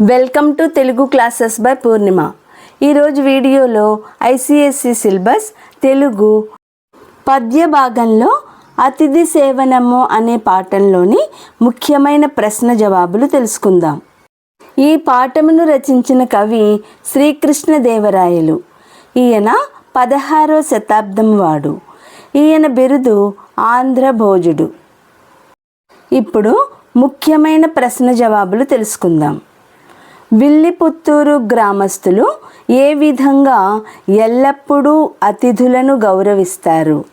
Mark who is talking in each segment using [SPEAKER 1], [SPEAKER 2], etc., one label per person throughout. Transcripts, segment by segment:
[SPEAKER 1] Welcome to Telugu classes by Purnima. ఈరోజు వీడియోలో ICSC syllabus Telugu పద్య భాగంలో అతిథి సేవనము అనే పాఠంలోని ముఖ్యమైన ప్రశ్న జవాబులు తెలుసుకుందాం. ఈ పాఠమును రచించిన కవి శ్రీకృష్ణదేవరాయలు. ఈయన పదహారో శతాబ్దం వాడు. ఈయన బిరుదు ఆంధ్ర భోజుడు. ఇప్పుడు ముఖ్యమైన ప్రశ్న జవాబులు తెలుసుకుందాం. విల్లిపుత్తూరు గ్రామస్తులు ఏ విధంగా ఎల్లప్పుడూ అతిథులను గౌరవిస్తారు?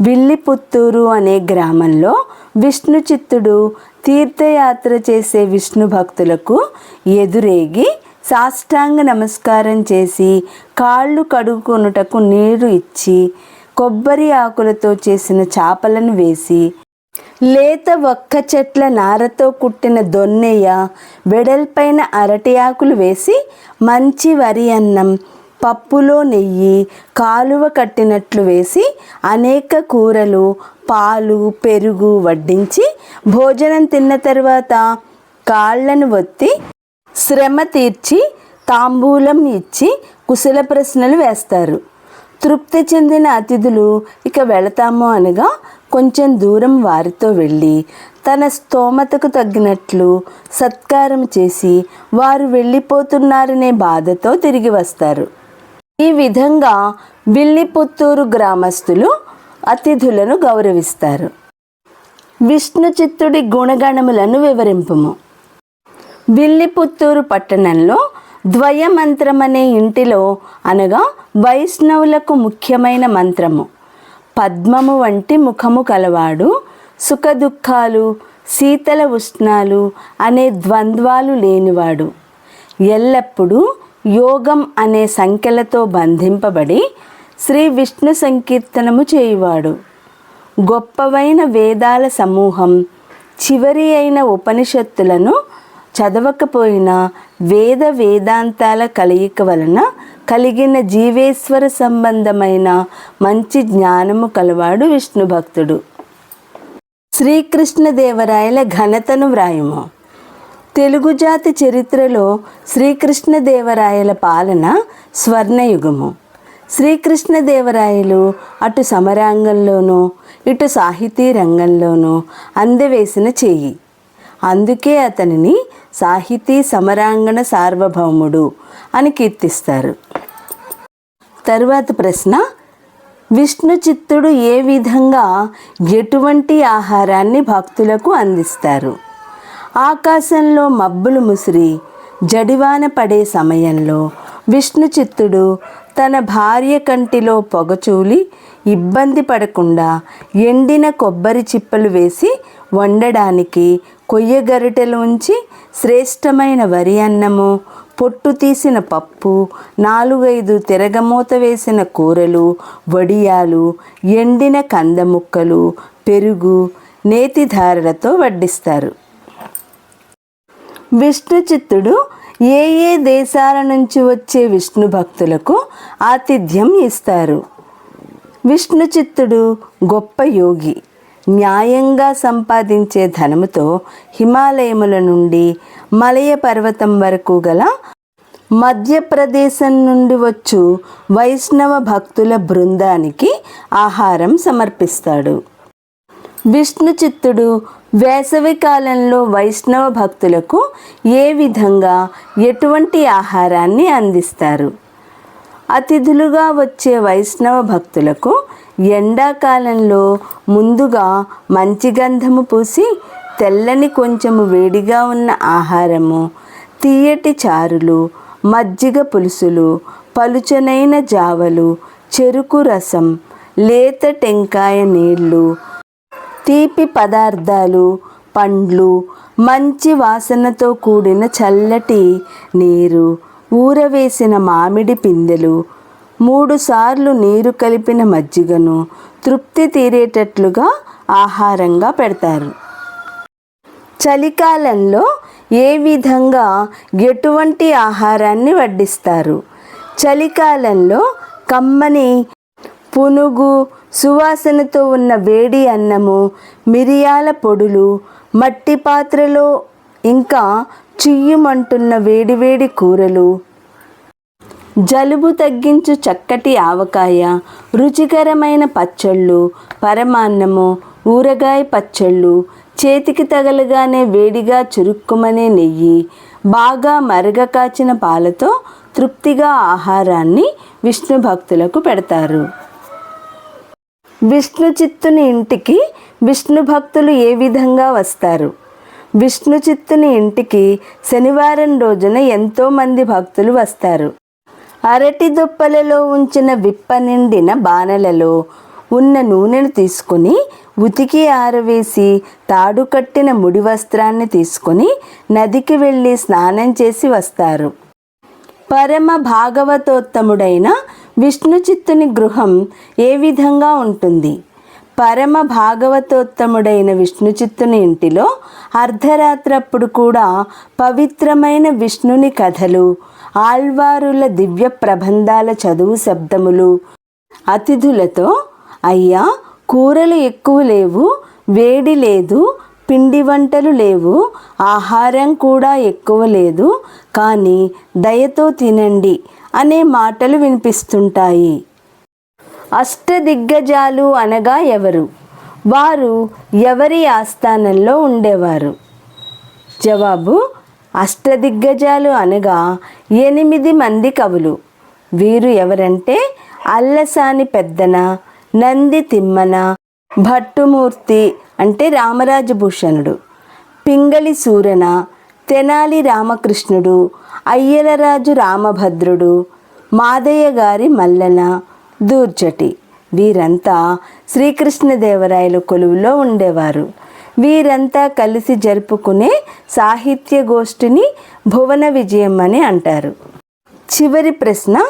[SPEAKER 1] విల్లిపుత్తూరు అనే గ్రామంలో విష్ణు చిత్తుడు తీర్థయాత్ర చేసే విష్ణు భక్తులకు ఎదురేగి సాష్టాంగ నమస్కారం చేసి కాళ్ళు కడుక్కునుటకు నీరు ఇచ్చి కొబ్బరి ఆకులతో చేసిన చాపలను వేసి లేత ఒక్క చెట్ల నారతో కుట్టిన దొన్నెయ్య వెడల్పైన అరటి ఆకులు వేసి మంచి వరి అన్నం పప్పులో నెయ్యి కాలువ కట్టినట్లు వేసి అనేక కూరలు పాలు పెరుగు వడ్డించి భోజనం తిన్న తర్వాత కాళ్ళను ఒత్తి శ్రమ తీర్చి తాంబూలం ఇచ్చి కుశల ప్రశ్నలు వేస్తారు. తృప్తి చెందిన అతిథులు ఇక వెళతాము అనగా కొంచెం దూరం వారితో వెళ్ళి తన స్తోమతకు తగ్గినట్లు సత్కారం చేసి వారు వెళ్ళిపోతున్నారనే బాధతో తిరిగి వస్తారు. ఈ విధంగా విల్లిపుత్తూరు గ్రామస్తులు అతిథులను గౌరవిస్తారు. విష్ణుచిత్తుడి గుణగణములను వివరింపుము. విల్లిపుత్తూరు పట్టణంలో ద్వయమంత్రం అనే ఇంటిలో అనగా వైష్ణవులకు ముఖ్యమైన మంత్రము. పద్మము వంటి ముఖము కలవాడు. సుఖదుఖాలు శీతల ఉష్ణాలు అనే ద్వంద్వాలు లేనివాడు. ఎల్లప్పుడూ యోగం అనే సంఖ్యలతో బంధింపబడి శ్రీ విష్ణు సంకీర్తనము చేయువాడు. గొప్పవైన వేదాల సమూహం చివరి అయిన ఉపనిషత్తులను చదవకపోయినా వేద వేదాంతాల కలయిక వలన కలిగిన జీవేశ్వర సంబంధమైన మంచి జ్ఞానము కలవాడు విష్ణు భక్తుడు. శ్రీకృష్ణదేవరాయల ఘనతను వ్రాయుము. తెలుగు జాతి చరిత్రలో శ్రీకృష్ణదేవరాయల పాలన స్వర్ణయుగము. శ్రీకృష్ణదేవరాయలు అటు సమరాంగంలోనూ ఇటు సాహితీ రంగంలోనూ అందవేసిన చేయి. అందుకే అతనిని సాహితీ సమరాంగణ సార్వభౌముడు అని కీర్తిస్తారు. తరువాత ప్రశ్న విష్ణు చిత్తుడు ఏ విధంగా ఎటువంటి ఆహారాన్ని భక్తులకు అందిస్తారు? ఆకాశంలో మబ్బులు ముసిరి జడివాన పడే సమయంలో విష్ణు చిత్తుడు తన భార్య కంటిలో పొగచూలి ఇబ్బంది పడకుండా ఎండిన కొబ్బరి చిప్పలు వేసి వండడానికి కొయ్య గరిటెలు ఉంచి శ్రేష్టమైన వరి అన్నము పొట్టు తీసిన పప్పు నాలుగైదు తిరగమూత వేసిన కూరలు వడియాలు ఎండిన కంద ముక్కలు పెరుగు నేతిధారలతో వడ్డిస్తారు. విష్ణు చిత్తుడు ఏ ఏ దేశాల నుంచి వచ్చే విష్ణు భక్తులకు ఆతిథ్యం ఇస్తారు? విష్ణు చిత్తుడు గొప్ప యోగి. న్యాయంగా సంపాదించే ధనముతో హిమాలయముల నుండి మలయ పర్వతం వరకు గల మధ్యప్రదేశం నుండి వచ్చు వైష్ణవ భక్తుల బృందానికి ఆహారం సమర్పిస్తాడు. విష్ణు చిత్తుడు వేసవి కాలంలో వైష్ణవ భక్తులకు ఏ విధంగా ఎటువంటి ఆహారాన్ని అందిస్తారు? అతిథులుగా వచ్చే వైష్ణవ భక్తులకు ఎండాకాలంలో ముందుగా మంచి గంధము పూసి తెల్లని కొంచెము వేడిగా ఉన్న ఆహారము తీయటి చారులు మజ్జిగ పులుసులు పలుచనైన జావలు చెరుకు రసం లేత టెంకాయ నీళ్ళు తీపి పదార్థాలు పండ్లు మంచి వాసనతో కూడిన చల్లటి నీరు ఊరవేసిన మామిడి పిందెలు మూడుసార్లు నీరు కలిపిన మజ్జిగను తృప్తి తీరేటట్లుగా ఆహారంగా పెడతారు. చలికాలంలో ఏ విధంగా ఎటువంటి ఆహారాన్ని వడ్డిస్తారు? చలికాలంలో కమ్మని పునుగు సువాసనతో ఉన్న వేడి అన్నము మిరియాల పొడులు మట్టి పాత్రలో ఇంకా చియ్యమంటున్న వేడివేడి కూరలు జలుబు తగ్గించు చక్కటి ఆవకాయ రుచికరమైన పచ్చళ్ళు పరమాన్నము ఊరగాయ పచ్చళ్ళు చేతికి తగలగానే వేడిగా చురుక్కుమనే నెయ్యి బాగా మరగ కాచిన పాలతో తృప్తిగా ఆహారాన్ని విష్ణు భక్తులకు పెడతారు. విష్ణు చిత్తుని ఇంటికి విష్ణు భక్తులు ఏ విధంగా వస్తారు? విష్ణు చిత్తుని ఇంటికి శనివారం రోజున ఎంతోమంది భక్తులు వస్తారు. అరటి దుప్పలలో ఉంచిన విప్ప నిండిన బాణలలో ఉన్న నూనెను తీసుకొని ఉతికి ఆరవేసి తాడు కట్టిన ముడి వస్త్రాన్ని తీసుకొని నదికి వెళ్ళి స్నానం చేసి వస్తారు. పరమ భాగవతోత్తముడైన విష్ణు చిత్తుని గృహం ఏ విధంగా ఉంటుంది? పరమ భాగవతోత్తముడైన విష్ణు చిత్తుని ఇంటిలో అర్ధరాత్రప్పుడు కూడా పవిత్రమైన విష్ణుని కథలు ఆల్వారుల దివ్య ప్రబంధాల చదువు శబ్దములు. అతిథులతో అయ్యా కూరలు ఎక్కువ లేవు వేడి లేదు పిండి వంటలు లేవు ఆహారం కూడా ఎక్కువ లేదు కానీ దయతో తినండి అనే మాటలు వినిపిస్తుంటాయి. అష్టదిగ్గజాలు అనగా ఎవరు? వారు ఎవరి ఆస్థానంలో ఉండేవారు? జవాబు అష్టదిగ్గజాలు అనగా ఎనిమిది మంది కవులు. వీరు ఎవరంటే అల్లసాని పెద్దన నంది తిమ్మన భట్టుమూర్తి అంటే రామరాజభూషణుడు పింగళి సూరన తెనాలి రామకృష్ణుడు అయ్యలరాజు రామభద్రుడు మాదయ్య గారి మల్లన దూర్జటి. వీరంతా శ్రీకృష్ణదేవరాయల కొలువులో ఉండేవారు. వీరంతా కలిసి జరుపుకునే సాహిత్య గోష్ఠిని భువన విజయం అని అంటారు. చివరి ప్రశ్న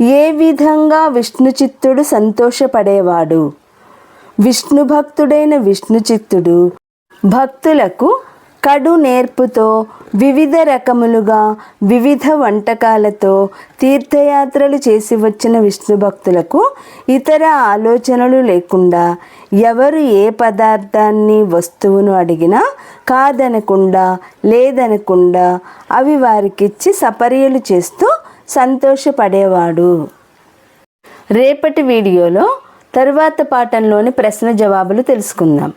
[SPEAKER 1] ఏ విధంగా విష్ణుచిత్తుడు సంతోషపడేవాడు? విష్ణు భక్తుడైన విష్ణుచిత్తుడు భక్తులకు కడు నేర్పుతో వివిధ రకములుగా వివిధ వంటకాలతో తీర్థయాత్రలు చేసి వచ్చిన విష్ణు భక్తులకు ఇతర ఆలోచనలు లేకుండా ఎవరు ఏ పదార్థాన్ని వస్తువును అడిగినా కాదనకుండా లేదనకుండా అవి వారికిచ్చి సపర్యలు చేస్తూ సంతోషపడేవాడు. రేపటి వీడియోలో తరువాత పాఠంలోని ప్రశ్న జవాబులు తెలుసుకుందాం.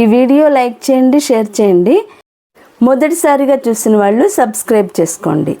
[SPEAKER 1] ఈ వీడియో లైక్ చేయండి షేర్ చేయండి. మొదటిసారిగా చూసిన వాళ్ళు సబ్స్క్రైబ్ చేసుకోండి.